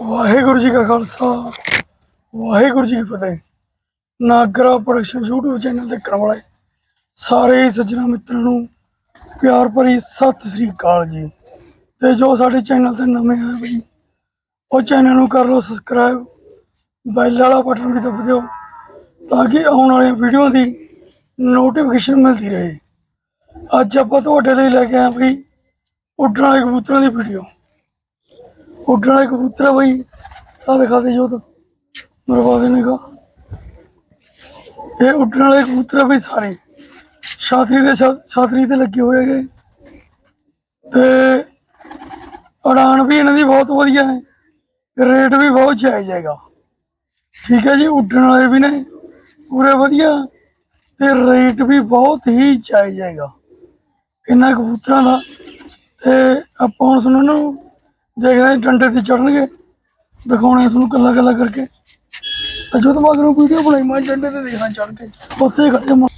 ਵਾਹਿਗੁਰੂ ਜੀ ਕਾ ਖਾਲਸਾ, ਵਾਹਿਗੁਰੂ ਜੀ ਕੀ ਫਤਿਹ। Nagra production YouTube channel ਤੇ ਕਰਨ ਵਾਲੇ ਸਾਰੇ ਹੀ ਸੱਜਣਾ ਮਿੱਤਰਾਂ ਨੂੰ ਪਿਆਰ ਭਰੀ ਸਤਿ ਸ੍ਰੀ ਅਕਾਲ ਜੀ। ਤੇ ਜੋ ਸਾਡੇ ਚੈਨਲ ਤੇ ਨਵੇਂ ਆਏ ਬਈ ਉਹ ਚੈਨਲ ਨੂੰ ਕਰ ਲਓ ਸਬਸਕ੍ਰਾਈਬ, ਬੈਲ ਵਾਲਾ ਬਟਨ ਵੀ ਦਬ ਦਿਓ, ਤਾਂ ਕਿ ਆਉਣ ਵਾਲੀਆਂ ਵੀਡੀਓ ਦੀ ਨੋਟੀਫਿਕੇਸ਼ਨ ਮਿਲਦੀ ਰਹੇ। ਅੱਜ ਆਪਾਂ ਤੁਹਾਡੇ ਲਈ ਲੈ ਕੇ ਆਏ ਬਈ ਉੱਡਣ ਵਾਲੇ ਕਬੂਤਰਾਂ ਦੀ ਵੀਡੀਓ। ਉੱਡਣ ਵਾਲੇ ਕਬੂਤਰ ਆ ਬਈ। ਆ ਦਿਖਾ ਦੇ ਜੋਤ। ਮਰਵਾ ਦੇਣੇ ਕਾ ਇਹ ਉੱਡਣ ਵਾਲੇ ਕਬੂਤਰ ਆ ਬਈ ਸਾਰੇ। ਛਾਤਰੀ ਦੇ ਛਾਤਰੀ ਤੇ ਲੱਗੇ ਹੋਏ ਹੈਗੇ। ਤੇ ਉਡਾਨ ਵੀ ਇਹਨਾਂ ਦੀ ਬਹੁਤ ਵਧੀਆ ਹੈ। ਰੇਟ ਵੀ ਬਹੁਤ ਜਾਇਜ਼ ਹੈਗਾ। ਠੀਕ ਹੈ ਜੀ, ਉੱਡਣ ਵਾਲੇ ਵੀ ਨੇ। ਪੂਰੇ ਵਧੀਆ। ਤੇ ਰੇਟ ਵੀ ਬਹੁਤ ਹੀ ਜਾਇਜ਼ ਹੈਗਾ। ਇਹਨਾਂ ਕਬੂਤਰਾਂ ਦਾ। ਤੇ ਆਪਾਂ ਹੁਣ ਸੁਣਨ ਨੂੰ ਦੇਖਦੇ ਹਾਂ ਡੰਡੇ ਤੇ ਚੜਨਗੇ ਦਿਖਾਉਣੇ ਤੁਹਾਨੂੰ ਕੱਲਾ ਕੱਲਾ ਕਰਕੇ। ਤੇ ਜਦੋਂ ਬਾਅਦ ਵੀਡੀਓ ਬਣਾਈ, ਮੈਂ ਡੰਡੇ ਤੇ ਦੇਖਣਾ ਚੜ ਕੇ, ਉੱਥੇ ਖੜੇ ਮੈਂ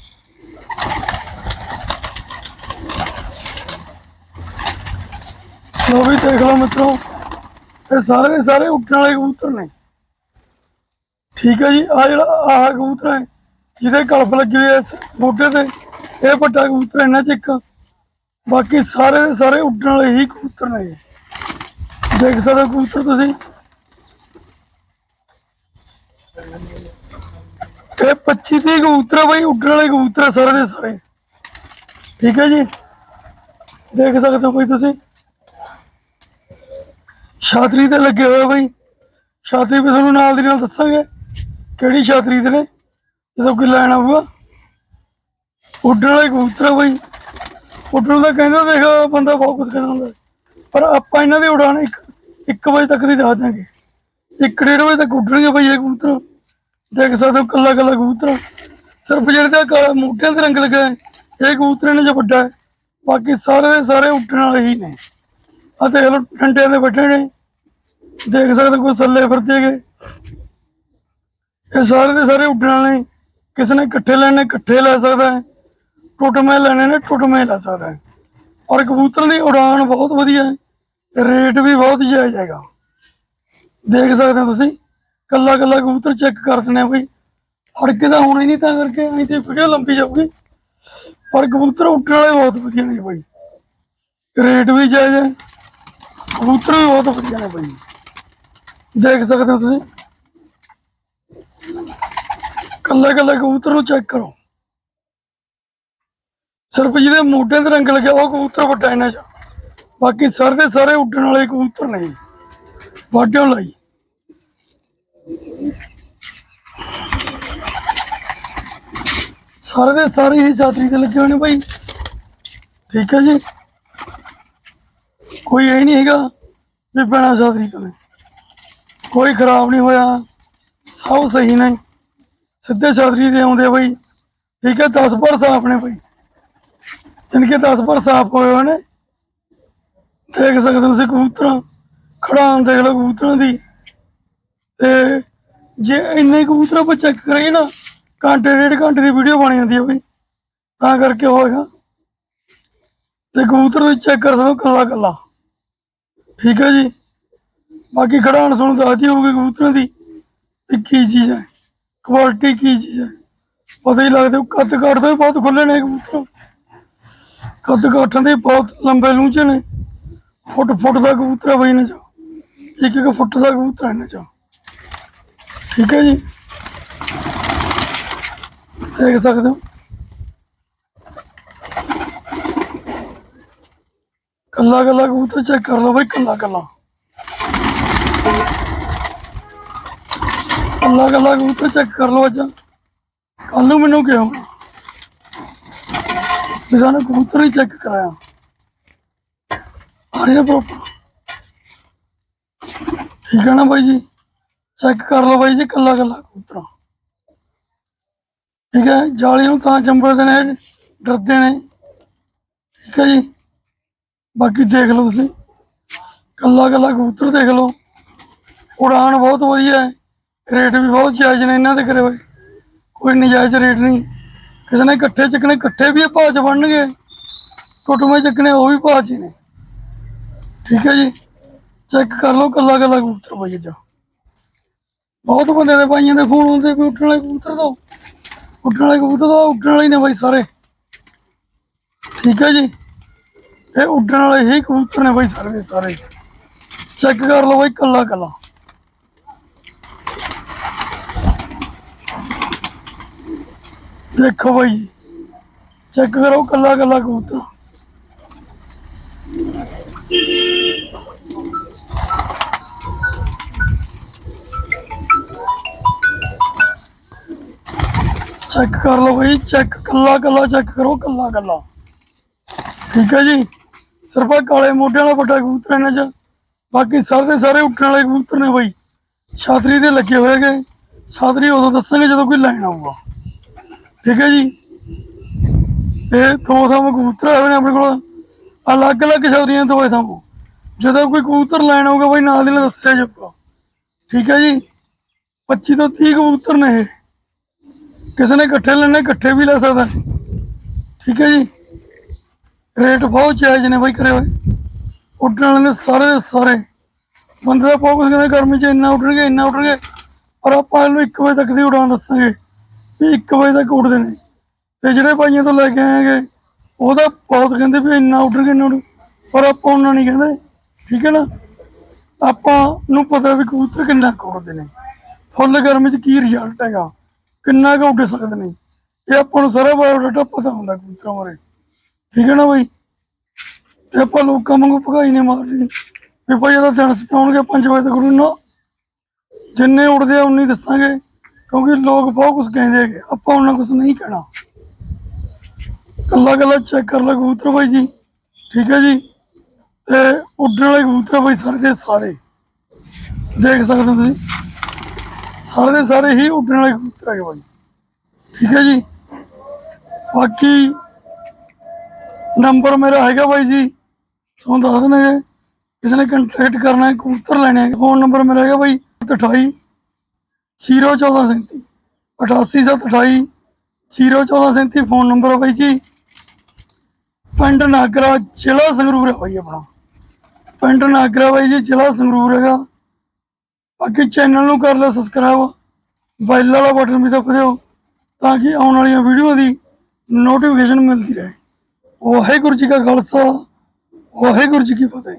ਲੋ ਵੀ ਦੇਖ ਲਓ ਮਿੱਤਰੋ, ਇਹ ਸਾਰੇ ਦੇ ਸਾਰੇ ਉੱਡਣ ਵਾਲੇ ਕਬੂਤਰ ਨੇ। ਠੀਕ ਹੈ ਜੀ ਆ ਜਿਹੜਾ, ਆਹ ਕਬੂਤਰ ਹੈ, ਜਿਹਦੇ ਕਲਪ ਲੱਗੀ ਹੋਈ ਹੈ ਇਸ ਬੂਟੇ ਤੇ, ਇਹ ਵੱਡਾ ਕਬੂਤਰ ਇਹਨਾਂ ਚ ਇੱਕ ਬਾਕੀ ਸਾਰੇ ਦੇ ਸਾਰੇ ਉੱਡਣ ਵਾਲੇ ਹੀ ਕਬੂਤਰ ਨੇ ਦੇਖ ਸਕਦੇ ਕਬੂਤਰ ਤੁਸੀਂ। ਇਹ 25 ਤੀਹ ਕਬੂਤਰ ਬਈ, ਉੱਡਣ ਵਾਲੇ ਕਬੂਤਰ ਸਾਰੇ ਦੇ ਸਾਰੇ। ਠੀਕ ਹੈ ਜੀ? ਦੇਖ ਸਕਦੇ ਹੋ ਬਈ ਤੁਸੀਂ। ਛਾਤਰੀ ਤੇ ਲੱਗੇ ਹੋਏ ਬਈ। ਛਾਤਰੀ ਵੀ ਤੁਹਾਨੂੰ ਨਾਲ ਦੀ ਨਾਲ ਦੱਸਾਂਗੇ ਕਿਹੜੀ ਛਾਤਰੀ ਤੇ ਨੇ, ਜਦੋਂ ਕੋਈ ਲੈਣ ਆਊਗਾ। ਉੱਡਣ ਵਾਲੇ ਕਬੂਤਰ ਆ ਬਈ। ਉੱਡਣ ਦਾ ਕਹਿੰਦਾ ਦੇਖ, ਬੰਦਾ ਬਹੁਤ ਕੁਝ ਕਹਿੰਦਾ ਹੁੰਦਾ। ਪਰ ਆਪਾਂ ਇਹਨਾਂ ਦੀ ਉਡਾਨ ਇੱਕ 1 ਵਜੇ ਤੱਕ ਦੀ ਦੱਸ ਦਾਂਗੇ ਇੱਕ ਡੇਢ ਵਜੇ ਤੱਕ ਉੱਡਣਗੇ ਬਈ ਇਹ ਕਬੂਤਰ। ਦੇਖ ਸਕਦੇ ਹੋ ਕੱਲਾ ਕੱਲਾ ਕਬੂਤਰ। ਸਿਰਫ ਜਿਹੜੇ ਤੇ ਕਾਲਾ ਮੋਟਿਆਂ ਦੇ ਰੰਗ ਲੱਗਾ ਇਹ ਕਬੂਤਰ ਨੇ 'ਚ ਵੱਡਾ ਹੈ। ਬਾਕੀ ਸਾਰੇ ਦੇ ਸਾਰੇ ਉੱਡਣ ਵਾਲੇ ਹੀ ਨੇ। ਆ ਦੇਖ ਲਓ ਡੰਡਿਆਂ ਦੇ ਬੈਠੇ ਨੇ। ਦੇਖ ਸਕਦੇ ਹੋ ਕੋਈ ਥੱਲੇ ਫਿਰਦੇ ਹੈਗੇ। ਇਹ ਸਾਰੇ ਦੇ ਸਾਰੇ ਉੱਡਣ ਵਾਲੇ ਕਿਸੇ ਨੇ ਇਕੱਠੇ ਲੈਣੇ, ਇਕੱਠੇ ਲੈ ਸਕਦਾ ਹੈ। ਟੁੱਟਵੇਂ ਲੈਣੇ ਨੇ ਟੁੱਟਵੇਂ ਲੈ ਸਕਦਾ ਹੈ। ਔਰ ਕਬੂਤਰ ਦੀ ਉਡਾਨ ਬਹੁਤ ਵਧੀਆ ਹੈ। ਰੇਟ ਵੀ ਬਹੁਤ ਜਾਇਜ਼ ਹੈਗਾ। ਦੇਖ ਸਕਦੇ ਹੋ ਤੁਸੀਂ, ਕੱਲਾ ਕੱਲਾ ਕਬੂਤਰ ਚੈੱਕ ਕਰ ਦਿੰਦੇ ਆ ਬਈ। ਫ਼ਰਕ ਤਾਂ ਹੋਣਾ ਹੀ ਨਹੀਂ, ਤਾਂ ਕਰਕੇ ਅਸੀਂ ਤੇ ਵੀਡੀਓ ਲੰਬੀ ਜਾਊਗੀ। ਪਰ ਕਬੂਤਰ ਉੱਡਣ ਵਾਲੇ ਬਹੁਤ ਵਧੀਆ ਨੇ ਬਈ। ਰੇਟ ਵੀ ਜਾਇਜ਼ ਹੈ, ਕਬੂਤਰ ਵੀ ਬਹੁਤ ਵਧੀਆ ਨੇ ਬਈ। ਦੇਖ ਸਕਦੇ ਹੋ ਤੁਸੀਂ। ਕੱਲਾ ਕੱਲਾ ਕਬੂਤਰ ਨੂੰ ਚੈੱਕ ਕਰੋ। ਸਿਰਫ ਜਿਹਦੇ ਮੋਢੇ ਤੇ ਰੰਗ ਲੱਗਿਆ, ਉਹ ਕਬੂਤਰ ਵੱਡਾ ਇਹਨਾਂ ਚ ਬਾਕੀ ਸਰ ਦੇ ਸਾਰੇ ਉੱਡਣ ਵਾਲੇ ਕਬੂਤਰ ਨੇ ਵਾਢਿਓ ਲਈ। ਸਾਰੇ ਦੇ ਸਾਰੇ ਹੀ ਛਾਤਰੀ ਤੇ ਲੱਗੇ ਹੋਏ ਨੇ ਭਾਈ ਠੀਕ ਹੈ ਜੀ। ਕੋਈ ਇਹ ਨਹੀਂ ਹੈਗਾ ਵੀ ਬਿਨਾਂ ਛਾਤਰੀ ਤੋਂ ਨੇ। ਕੋਈ ਖਰਾਬ ਨਹੀਂ ਹੋਇਆ। ਸਭ ਸਹੀ ਨੇ। ਸਿੱਧੇ ਛਾਤਰੀ ਦੇ ਆਉਂਦੇ ਆ ਠੀਕ ਹੈ 10 ਪਰ ਸਾਫ਼ ਨੇ ਬਈ। ਜਿਨਕੇ 10 ਪਰ ਸਾਫ਼ ਹੋਏ ਹੋਏ ਨੇ। ਦੇਖ ਸਕਦੇ ਹੋ ਤੁਸੀਂ ਕਬੂਤਰਾਂ ਖੜਾਨ ਦੇਖ ਲਓ ਕਬੂਤਰਾਂ ਦੀ। ਤੇ ਜੇ ਇੰਨੇ ਕਬੂਤਰ ਆਪਾਂ ਚੈੱਕ ਕਰੀਏ ਨਾ, ਘੰਟੇ, ਡੇਢ ਘੰਟੇ ਦੀ ਵੀਡੀਓ ਬਣ ਜਾਂਦੀ ਹੈ ਬਈ। ਤਾਂ ਕਰਕੇ ਹੋਏਗਾ ਤੇ ਕਬੂਤਰ ਵੀ ਚੈੱਕ ਕਰ ਸਕਦੇ ਹੋ ਕੱਲਾ ਕੱਲਾ। ਠੀਕ ਹੈ ਜੀ? ਬਾਕੀ ਖੜਾਣ ਤੁਹਾਨੂੰ ਦੱਸਦੀ ਹੋਊਗੀ ਕਬੂਤਰਾਂ ਦੀ। ਵੀ ਕੀ ਚੀਜ਼ ਹੈ? ਕੁਆਲਿਟੀ ਕੀ ਚੀਜ਼ ਹੈ? ਪਤਾ ਹੀ ਲੱਗਦਾ ਵੀ ਕੱਦ ਕਾਠ ਬਹੁਤ ਖੁੱਲੇ ਨੇ ਕਬੂਤਰ। ਕੱਦ ਕਾਠਾਂ ਦੇ ਬਹੁਤ ਲੰਬੇ ਲੂੰਚੇ ਨੇ। ਫੁੱਟ ਫੁੱਟ ਦਾ ਕਬੂਤਰ ਹੈ ਬਈ ਇਹਨਾਂ ਚ। ਇੱਕ ਇੱਕ ਫੁੱਟ ਦਾ ਕਬੂਤਰ ਹੈ ਇਹਨਾਂ ਚ। ਠੀਕ ਹੈ ਜੀ? ਦੇਖ ਸਕਦੇ ਹੋ। ਕੱਲਾ ਕੱਲਾ ਕਬੂਤਰ ਚੈੱਕ ਕਰ ਲਓ ਬਈ, ਕੱਲਾ ਕੱਲਾ। ਕੱਲਾ ਕੱਲਾ ਕਬੂਤਰ ਚੈੱਕ ਕਰ ਲਓ ਅੱਜ। ਕੱਲ ਨੂੰ ਮੈਨੂੰ ਕਿਹਾ ਵੀ ਕਬੂਤਰ ਹੀ ਚੈੱਕ ਕਰਾਇਆ। ਆ ਰਿਹਾ ਪ੍ਰੋਪਰ। ਠੀਕ ਹੈ ਨਾ ਬਾਈ ਜੀ? ਚੈੱਕ ਕਰ ਲਓ ਬਾਈ ਜੀ ਕੱਲਾ ਕੱਲਾ ਕਬੂਤਰ। ਠੀਕ ਹੈ, ਜਾਲੀ ਨੂੰ ਤਾਂ ਚੰਬੜਦੇ ਨੇ ਡਰਦੇ ਨੇ। ਠੀਕ ਹੈ ਜੀ? ਬਾਕੀ ਦੇਖ ਲਓ ਤੁਸੀਂ। ਕੱਲਾ ਕੱਲਾ ਕਬੂਤਰ ਦੇਖ ਲਓ। ਉਡਾਨ ਬਹੁਤ ਵਧੀਆ ਹੈ। ਰੇਟ ਵੀ ਬਹੁਤ ਜਾਇਜ਼ ਨੇ ਇਹਨਾਂ ਦੇ ਕਰੇ ਹੋਏ ਕੋਈ ਨਜਾਇਜ਼ ਰੇਟ ਨਹੀਂ। ਕਿਸੇ ਨੇ ਇਕੱਠੇ ਚੱਕਣੇ, ਇਕੱਠੇ ਵੀ ਇਹ ਭਾਅ ਚ ਬਣਨਗੇ ਟੁੱਟਵੇਂ ਚੱਕਣੇ, ਉਹ ਵੀ ਭਾਅ ਚ ਨੇ। ਠੀਕ ਹੈ ਜੀ। ਚੈੱਕ ਕਰ ਲਓ ਕੱਲਾ ਕੱਲਾ ਕਬੂਤਰ ਬਾਈ ਅੱਜ ਬਹੁਤ ਬੰਦੇ ਦੇ ਬਾਈਆਂ ਦੇ ਫੋਨ ਆਉਂਦੇ, ਵੀ ਉੱਡਣ ਵਾਲੇ ਕਬੂਤਰ ਦੋ। ਉੱਡਣ ਵਾਲੇ ਕਬੂਤਰ ਦੋ ਉੱਡਣ ਵਾਲੇ ਨੇ ਬਾਈ ਸਾਰੇ। ਠੀਕ ਹੈ ਜੀ। ਇਹ ਉੱਡਣ ਵਾਲੇ ਹੀ ਕਬੂਤਰ ਨੇ ਬਾਈ ਸਾਰੇ ਦੇ ਸਾਰੇ। ਚੈੱਕ ਕਰ ਲਓ ਬਾਈ ਕੱਲਾ ਕੱਲਾ। ਦੇਖੋ ਬਾਈ ਚੈੱਕ ਕਰੋ ਕੱਲਾ ਕੱਲਾ ਕਬੂਤਰ। ਚੈੱਕ ਕਰ ਲਓ ਬਾਈ ਚੈੱਕ ਕੱਲਾ ਕੱਲਾ ਚੈੱਕ ਕਰੋ, ਕੱਲਾ ਕੱਲਾ। ਠੀਕ ਹੈ ਜੀ? ਸਿਰਫ ਕਾਲੇ ਮੋਢਿਆਂ ਵਾਲਾ ਵੱਡਾ ਕਬੂਤਰ ਇਹਨਾਂ ਚ। ਬਾਕੀ ਸਾਰੇ ਸਾਰੇ ਉੱਠਣ ਵਾਲੇ ਕਬੂਤਰ ਨੇ ਬਾਈ। ਛਾਤਰੀ ਦੇ ਲੱਗੇ ਹੋਏ ਹੈਗੇ। ਛਾਤਰੀ ਉਦੋਂ ਦੱਸਾਂਗੇ ਜਦੋਂ ਕੋਈ ਲੈਣ ਆਊਗਾ। ਠੀਕ ਹੈ ਜੀ? ਇਹ ਦੋ ਥਾਂ ਕਬੂਤਰ ਆਏ ਹੋਏ ਨੇ ਆਪਣੇ ਕੋਲ। ਅਲੱਗ-ਅਲੱਗ ਛਾਤਰੀਆਂ ਦੋ ਥਾਂ ਜਦੋਂ ਕੋਈ ਕਬੂਤਰ ਲੈਣ ਆਊਗਾ ਬਾਈ, ਨਾਲ ਦੀ ਨਾਲ ਦੱਸਿਆ ਜਾਊਗਾ। ਠੀਕ ਹੈ ਜੀ? 25 ਤੋਂ 30 ਕਬੂਤਰ ਨੇ ਇਹ। ਕਿਸੇ ਨੇ ਇਕੱਠੇ ਲੈਣੇ, ਇਕੱਠੇ ਵੀ ਲੈ ਸਕਦਾ। ਠੀਕ ਹੈ ਜੀ? ਰੇਟ ਬਹੁਤ ਜਾਇਜ਼ ਨੇ ਬਾਈ ਕਰੇ ਹੋਏ ਉੱਡਣ ਵਾਲੇ ਦੇ ਸਾਰੇ ਦੇ ਸਾਰੇ। ਬੰਦੇ ਦਾ ਫੋਕਸ ਕਹਿੰਦੇ? ਗਰਮੀ 'ਚ ਇੰਨਾ ਉੱਡਣਗੇ ਇੰਨਾ ਉੱਡਣਗੇ। ਪਰ ਆਪਾਂ ਇਹਨੂੰ 1 ਵਜੇ ਤੱਕ ਦੀ ਉਡਾਨ ਦੱਸਾਂਗੇ ਵੀ 1 ਵਜੇ ਤੱਕ ਉੱਡਦੇ ਨੇ। ਤੇ ਜਿਹੜੇ ਭਾਈਆਂ ਤੋਂ ਲੈ ਕੇ ਆਏਗੇ ਉਹਦਾ ਬਹੁਤ ਕਹਿੰਦੇ ਵੀ ਇੰਨਾ ਉੱਡਣਗੇ, ਇੰਨਾ ਉੱਡ। ਪਰ ਆਪਾਂ ਉਹਨਾਂ ਨਹੀਂ ਕਹਿੰਦੇ। ਠੀਕ ਹੈ ਨਾ? ਆਪਾਂ ਨੂੰ ਪਤਾ ਵੀ ਕਬੂਤਰ ਕਿੰਨਾ ਕੁ ਉੱਡਦੇ ਨੇ। ਫੁੱਲ ਗਰਮੀ 'ਚ ਕੀ ਰਿਜ਼ਲਟ ਹੈਗਾ। ਕਿੰਨਾ ਕੁ ਉੱਡ ਸਕਦੇ ਨੇ? ਇਹ ਆਪਾਂ ਨੂੰ ਸਾਰਾ ਬਾਇਓਡਾਟਾ ਪਤਾ ਹੁੰਦਾ ਕਬੂਤਰਾਂ ਬਾਰੇ। ਠੀਕ ਹੈ ਨਾ ਬਾਈ? ਤੇ ਆਪਾਂ ਲੋਕਾਂ ਵਾਂਗੂ ਭਗਾਈ ਨੇ ਮਾਰਨੀ। ਵੀ ਭਾਈ ਇਹਦਾ ਦਿਨ ਸਪਾਉਣਗੇ 5 ਵਜੇ ਤੱਕ ਨਾ ਜਿੰਨੇ ਉੱਡਦੇ ਆ ਉਨੀ ਦੱਸਾਂਗੇ। ਕਿਉਂਕਿ ਲੋਕ ਬਹੁਤ ਕੁਝ ਕਹਿੰਦੇ ਹੈਗੇ। ਆਪਾਂ ਉਹਨਾਂ ਕੁਝ ਨਹੀਂ ਕਹਿਣਾ। ਕੱਲਾ ਕੱਲਾ ਚੈੱਕ ਕਰ ਲੈ ਕਬੂਤਰ ਬਾਈ ਜੀ। ਠੀਕ ਹੈ ਜੀ? ਤੇ ਉੱਡਣ ਵਾਲੇ ਕਬੂਤਰ ਬਾਈ ਸਾਰੇ ਦੇ ਸਾਰੇ। ਦੇਖ ਸਕਦੇ ਹੋ ਤੁਸੀਂ। ਸਾਰੇ ਦੇ ਸਾਰੇ ਹੀ ਉੱਡਣ ਵਾਲੇ ਕਬੂਤਰ ਹੈਗੇ ਬਾਈ ਠੀਕ ਹੈ ਜੀ? ਬਾਕੀ ਨੰਬਰ ਮੇਰਾ ਹੈਗਾ ਬਾਈ ਜੀ, ਤੁਹਾਨੂੰ ਦੱਸ ਦਿੰਦੇ ਕਿਸੇ ਨੇ ਕੰਟੈਕਟ ਕਰਨਾ ਹੈ, ਕਬੂਤਰ ਲੈਣੇ ਹੈ ਫੋਨ ਨੰਬਰ ਮੇਰਾ ਹੈਗਾ ਬਾਈ 28 01437 88728 01437 ਫੋਨ ਨੰਬਰ ਹੈ ਬਾਈ ਜੀ। ਪਿੰਡ ਨਾਗਰਾ ਜ਼ਿਲ੍ਹਾ ਸੰਗਰੂਰ ਹੈ ਬਾਈ ਆਪਣਾ। ਪਿੰਡ ਨਾਗਰਾ ਬਾਈ ਜੀ ਜ਼ਿਲ੍ਹਾ ਸੰਗਰੂਰ ਹੈਗਾ। ਬਾਕੀ ਚੈਨਲ ਨੂੰ ਕਰ ਲਓ ਸਬਸਕ੍ਰਾਈਬ ਬੈਲ ਵਾਲਾ ਬਟਨ ਵੀ ਦਬਾ ਦਿਓ ਤਾਂ ਕਿ ਆਉਣ ਵਾਲੀਆਂ ਵੀਡੀਓ ਦੀ ਨੋਟੀਫਿਕੇਸ਼ਨ ਮਿਲਦੀ ਰਹੇ। ਵਾਹਿਗੁਰੂ ਜੀ ਕਾ ਖਾਲਸਾ, ਵਾਹਿਗੁਰੂ ਜੀ ਕੀ ਫਤਿਹ।